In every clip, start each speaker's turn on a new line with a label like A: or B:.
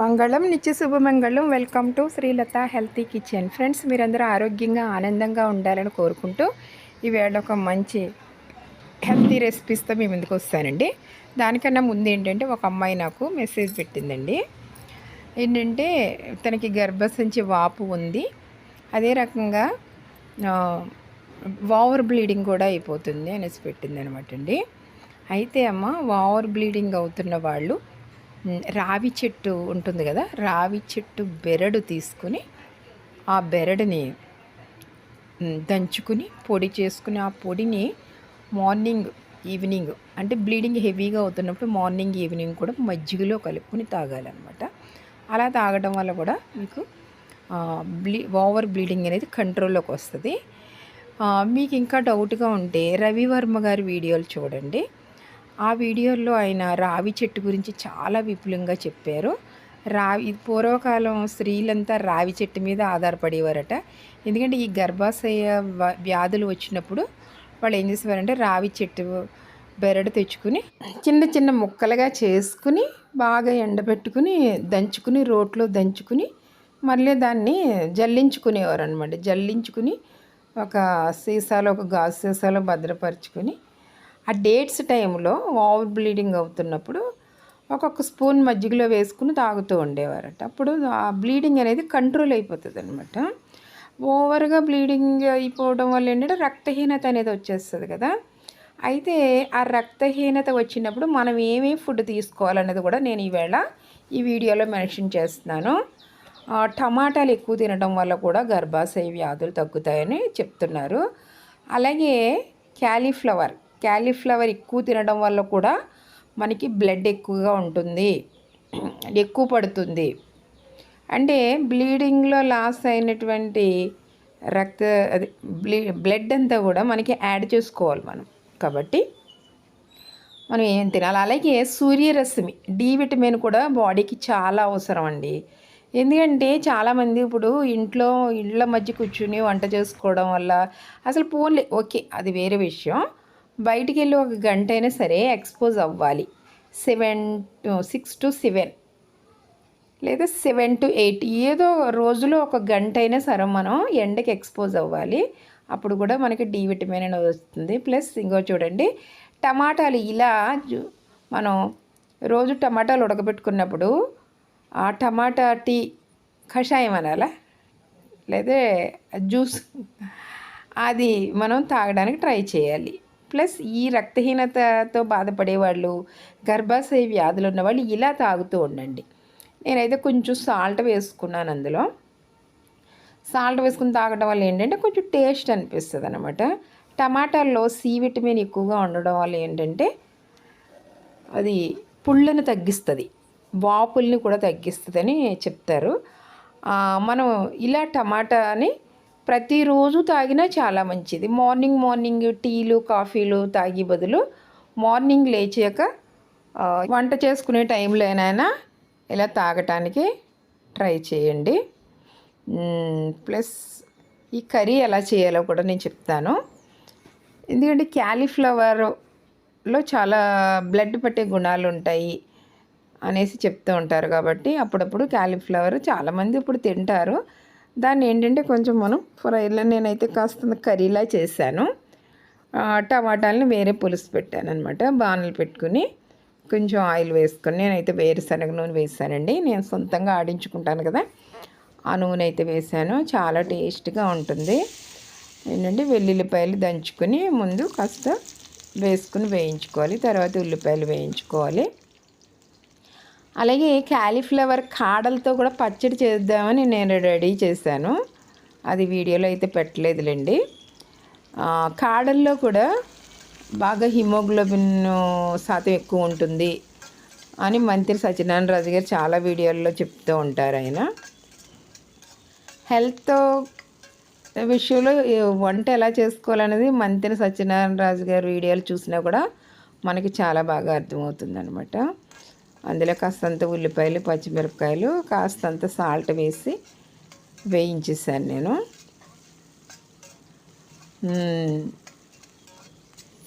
A: మంగళం నిత్య శుభమంగళం. Welcome to Srilatha healthy kitchen friends మీరందరూ ఆరోగ్యంగా ఆనందంగా ఉండాలని కోరుకుంటూ ఈవేళ ఒక మంచి హెల్తీ రెసిపీస్తో మీ ముందుకు వస్తానండి. దానికన్నా ముందు ఏంటంటే ఒక అమ్మాయి నాకు మెసేజ్ పెట్టిందండి. ఏంటంటే తనకి గర్భసంచి వాపు ఉంది. అదే రకంగా ఓవర్ బ్లీడింగ్ కూడా అయిపోతుంది అనేసి పెట్టింది అనమాట అండి. అయితే అమ్మ ఓవర్ బ్లీడింగ్ అవుతున్న వాళ్ళు రావి చెట్టు ఉంటుంది కదా రావి చెట్టు బెరడు తీసుకుని ఆ బెరడుని దంచుకుని పొడి చేసుకుని ఆ పొడిని మార్నింగ్ ఈవినింగ్ అంటే బ్లీడింగ్ హెవీగా అవుతున్నప్పుడు మార్నింగ్ ఈవినింగ్ కూడా మజ్జిగలో కలుపుకొని తాగాలన్నమాట. అలా తాగడం వల్ల కూడా మీకు బ్లీ ఓవర్ బ్లీడింగ్ అనేది కంట్రోల్లోకి వస్తుంది. మీకు ఇంకా డౌట్గా ఉంటే రవివర్మ గారి వీడియోలు చూడండి. ఆ వీడియోల్లో ఆయన రావి చెట్టు గురించి చాలా విపులంగా చెప్పారు. రావి పూర్వకాలం స్త్రీలంతా రావి చెట్టు మీద ఆధారపడేవారట. ఎందుకంటే ఈ గర్భాశయ వ్యాధులు వచ్చినప్పుడు వాళ్ళు ఏం చేసేవారంటే రావి చెట్టు బెరడు తెచ్చుకుని చిన్న చిన్న ముక్కలుగా చేసుకుని బాగా ఎండబెట్టుకుని దంచుకుని రోట్లో దంచుకుని మళ్ళీ దాన్ని జల్లించుకునేవారు అనమాట జల్లించుకుని ఒక సీసాలో ఒక గాజు సీసాలో భద్రపరుచుకుని ఆ డేట్స్ టైంలో ఓవర్ బ్లీడింగ్ అవుతున్నప్పుడు ఒక్కొక్క స్పూన్ మజ్జిగలో వేసుకుని తాగుతూ ఉండేవారట. అప్పుడు ఆ బ్లీడింగ్ అనేది కంట్రోల్ అయిపోతుంది అనమాట ఓవర్గా బ్లీడింగ్ అయిపోవడం వల్ల ఏంటంటే రక్తహీనత అనేది వచ్చేస్తుంది కదా. అయితే ఆ రక్తహీనత వచ్చినప్పుడు మనం ఏమేమి ఫుడ్ తీసుకోవాలనేది కూడా నేను ఈవేళ ఈ వీడియోలో మెన్షన్ చేస్తున్నాను. టమాటాలు ఎక్కువ తినడం వల్ల కూడా గర్భాశయ వ్యాధులు తగ్గుతాయని చెప్తున్నారు. అలాగే క్యాలీఫ్లవర్. క్యాలీఫ్లవర్ ఎక్కువ తినడం వల్ల కూడా మనకి బ్లడ్ ఎక్కువగా ఉంటుంది. ఎక్కువ పడుతుంది. అంటే బ్లీడింగ్లో లాస్ అయినటువంటి రక్త అది బ్లీ బ్లడ్ అంతా కూడా మనకి యాడ్ చేసుకోవాలి మనం. కాబట్టి మనం ఏం తినాలి? అలాగే సూర్యరశ్మి డి విటమిన్ కూడా బాడీకి చాలా అవసరం అండి. ఎందుకంటే చాలామంది ఇప్పుడు ఇంట్లో ఇళ్ళ మధ్య కూర్చుని వంట చేసుకోవడం వల్ల అసలు పోన్లే. ఓకే అది వేరే విషయం. బయటికి వెళ్ళి ఒక గంట అయినా సరే ఎక్స్పోజ్ అవ్వాలి. Seven six to seven. లేదా సెవెన్ టు ఎయిట్. ఏదో రోజులో ఒక గంట అయినా సరే మనం ఎండకి ఎక్స్పోజ్ అవ్వాలి. అప్పుడు కూడా మనకి డి విటమిన్ అనేది వస్తుంది. ప్లస్ ఇంకో చూడండి టమాటాలు ఇలా మనం రోజు టమాటాలు ఉడకబెట్టుకున్నప్పుడు ఆ టమాటా టీ కషాయం అనాలా? లేదా జ్యూస్? అది మనం తాగడానికి ట్రై చేయాలి. ప్లస్ ఈ రక్తహీనతతో బాధపడే వాళ్ళు గర్భాశయ వ్యాధులు ఉన్న వాళ్ళు ఇలా తాగుతూ ఉండండి. నేనైతే కొంచెం సాల్ట్ వేసుకున్నాను అందులో. సాల్ట్ వేసుకుని తాగడం వల్ల ఏంటంటే కొంచెం టేస్ట్ అనిపిస్తుంది అనమాట టమాటాల్లో సి విటమిన్ ఎక్కువగా ఉండడం వల్ల ఏంటంటే అది పుళ్ళను తగ్గిస్తుంది. వాపుల్ని కూడా తగ్గిస్తుందని చెప్తారు. మనం ఇలా టమాటాని ప్రతిరోజు తాగినా చాలా మంచిది. మార్నింగ్ మార్నింగ్ టీలు కాఫీలు తాగి బదులు మార్నింగ్ లేచాక వంట చేసుకునే టైంలోనైనా ఇలా తాగటానికి ట్రై చేయండి. ప్లస్ ఈ కర్రీ ఎలా చేయాలో కూడా నేను చెప్తాను. ఎందుకంటే క్యాలీఫ్లవర్లో చాలా బ్లడ్ పట్టే గుణాలు ఉంటాయి అనేసి చెప్తూ ఉంటారు కాబట్టి అప్పుడప్పుడు క్యాలీఫ్లవర్ చాలామంది ఇప్పుడు తింటారు. దాన్ని ఏంటంటే కొంచెం మనం ఫ్రైలో నేనైతే కాస్త కర్రీలా చేశాను. టమాటాలని వేరే పులుసు పెట్టాను అనమాట బాణలు పెట్టుకుని కొంచెం ఆయిల్ వేసుకొని నేనైతే వేరుశనగ నూనె వేసానండి నేను సొంతంగా ఆడించుకుంటాను కదా ఆ నూనె అయితే వేసాను చాలా టేస్ట్గా ఉంటుంది. ఏంటంటే వెల్లుల్లిపాయలు దంచుకొని ముందు కాస్త వేసుకుని వేయించుకోవాలి తర్వాత ఉల్లిపాయలు వేయించుకోవాలి. అలాగే క్యాలీఫ్లవర్ కాడలతో కూడా పచ్చడి చేద్దామని నేను రెడీ చేశాను. అది వీడియోలో అయితే పెట్టలేదులేండి. కాడల్లో కూడా బాగా హిమోగ్లోబిన్ శాతం ఎక్కువ ఉంటుంది అని మంత్రి సత్యనారాయణ రాజు గారు చాలా వీడియోల్లో చెప్తూ ఉంటారు ఆయన. హెల్త్ విషయంలో వంట ఎలా చేసుకోవాలనేది మంత్రి సత్యనారాయణ రాజు గారు వీడియోలు చూసినా కూడా మనకి చాలా బాగా అర్థమవుతుంది అనమాట అందులో కాస్తంత ఉల్లిపాయలు పచ్చిమిరపకాయలు కాస్తంత సాల్ట్ వేసి వేయించేసాను నేను.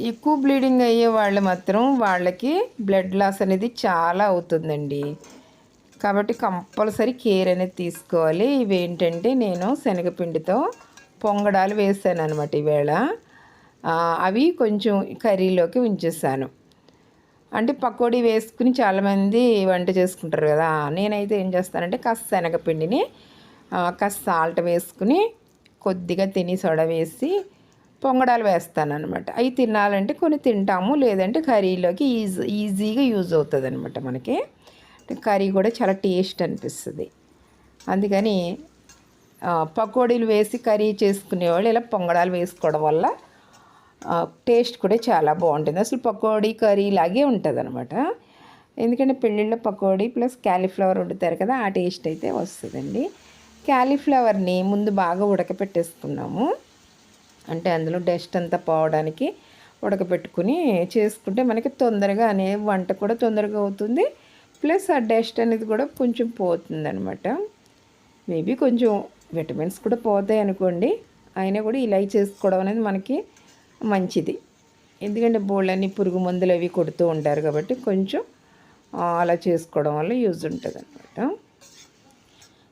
A: ఎక్కువ బ్లీడింగ్ అయ్యే వాళ్ళు మాత్రం వాళ్ళకి బ్లడ్ లాస్ అనేది చాలా అవుతుందండి. కాబట్టి కంపల్సరీ కేర్ అనేది తీసుకోవాలి. ఇవి ఏంటంటే నేను శనగపిండితో పొంగడాలు వేసాను అనమాట ఈవేళ అవి కొంచెం కర్రీలోకి ఉంచేసాను. అంటే పకోడీ వేసుకుని చాలామంది వంట చేసుకుంటారు కదా. నేనైతే ఏం చేస్తానంటే కాస్త శనగపిండిని కాస్త సాల్ట్ వేసుకుని కొద్దిగా తిని సొడ వేసి పొంగడాలు వేస్తాను అనమాట అవి తినాలంటే కొన్ని తింటాము లేదంటే కర్రీలోకి ఈజీ ఈజీగా యూజ్ అవుతుంది అనమాట మనకి కర్రీ కూడా చాలా టేస్ట్ అనిపిస్తుంది. అందుకని పకోడీలు వేసి కర్రీ చేసుకునేవాళ్ళు ఇలా పొంగడాలు వేసుకోవడం వల్ల టేస్ట్ కూడా చాలా బాగుంటుంది. అసలు పకోడీ కర్రీ లాగే ఉంటుంది అనమాట ఎందుకంటే పెళ్ళిళ్ళలో పకోడీ ప్లస్ క్యాలీఫ్లవర్ వండుతారు కదా ఆ టేస్ట్ అయితే వస్తుందండి. క్యాలీఫ్లవర్ని ముందు బాగా ఉడకపెట్టేసుకున్నాము. అంటే అందులో డస్ట్ అంతా పోవడానికి ఉడకపెట్టుకుని చేసుకుంటే మనకి తొందరగా అనే వంట కూడా తొందరగా అవుతుంది. ప్లస్ ఆ డస్ట్ అనేది కూడా కొంచెం పోతుంది అనమాట మేబీ కొంచెం విటమిన్స్ కూడా పోతాయి అనుకోండి అయినా కూడా ఇలా చేసుకోవడం అనేది మనకి మంచిది. ఎందుకంటే బోళ్ళని పురుగు మందులు అవి కొడుతూ ఉంటారు కాబట్టి కొంచెం అలా చేసుకోవడం వల్ల యూజ్ ఉంటుంది అనమాట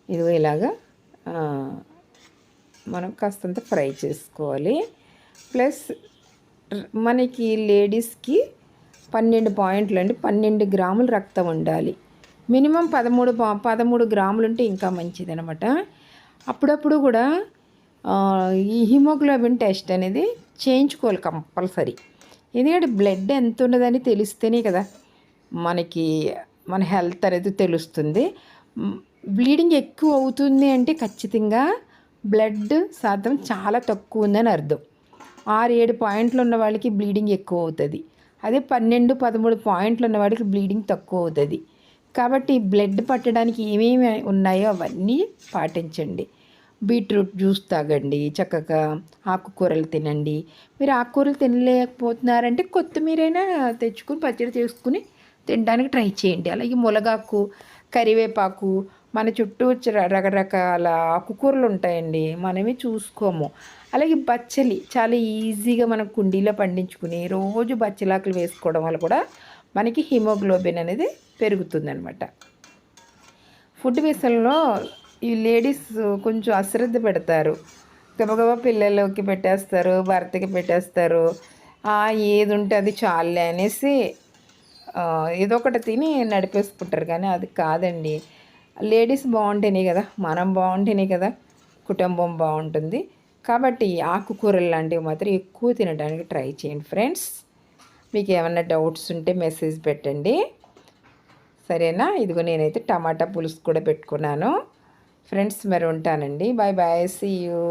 A: ఇదిగో ఇలాగా మనం కాస్తంత ఫ్రై చేసుకోవాలి. ప్లస్ మనకి లేడీస్కి పన్నెండు పాయింట్లు అండి పన్నెండు గ్రాములు రక్తం ఉండాలి. మినిమం పదమూడు పదమూడు గ్రాములు ఉంటే ఇంకా మంచిది అనమాట అప్పుడప్పుడు కూడా ఈ హిమోగ్లోబిన్ టెస్ట్ అనేది చేయించుకోవాలి కంపల్సరీ. ఎందుకంటే బ్లడ్ ఎంత ఉన్నదని తెలిస్తేనే కదా మనకి మన హెల్త్ అనేది తెలుస్తుంది. బ్లీడింగ్ ఎక్కువ అవుతుంది అంటే ఖచ్చితంగా బ్లడ్ శాతం చాలా తక్కువ ఉందని అర్థం. ఆరు ఏడు పాయింట్లు ఉన్న వాళ్ళకి బ్లీడింగ్ ఎక్కువ అవుతుంది. అదే పన్నెండు పదమూడు పాయింట్లు ఉన్న వాడికి బ్లీడింగ్ తక్కువ అవుతుంది. కాబట్టి బ్లడ్ పట్టడానికి ఏమేమి ఉన్నాయో అవన్నీ పాటించండి. బీట్రూట్ జ్యూస్ తాగండి చక్కగా ఆకుకూరలు తినండి. మీరు ఆకుకూరలు తినలేకపోతున్నారంటే కొత్తిమీరైనా తెచ్చుకుని పచ్చడి చేసుకుని తినడానికి ట్రై చేయండి. అలాగే మునగాకు కరివేపాకు మన చుట్టూ రకరకాల ఆకుకూరలు ఉంటాయండి. మనమే చూసుకోము. అలాగే బచ్చలి చాలా ఈజీగా మనం కుండీలో పండించుకుని రోజు బచ్చలాకులు వేసుకోవడం వల్ల కూడా మనకి హిమోగ్లోబిన్ అనేది పెరుగుతుందనమాట ఫుడ్ విషయంలో ఈ లేడీస్ కొంచెం అశ్రద్ధ పెడతారు. గబగబా పిల్లలకి పెట్టేస్తారు భర్తకి పెట్టేస్తారు. ఏది ఉంటే అది చాలే అనేసి ఏదో ఒకటి తిని నడిపేసుకుంటారు. కానీ అది కాదండి. లేడీస్ బాగుంటేనే కదా మనం బాగుంటేనే కదా కుటుంబం బాగుంటుంది. కాబట్టి ఆకుకూరలు లాంటివి మాత్రం ఎక్కువ తినడానికి ట్రై చేయండి ఫ్రెండ్స్. మీకు ఏమైనా డౌట్స్ ఉంటే మెసేజ్ పెట్టండి. సరేనా? ఇదిగో నేనైతే టమాటా పులుసు కూడా పెట్టుకున్నాను. ఫ్రెండ్స్ మరి ఉంటానండి. Bye bye see you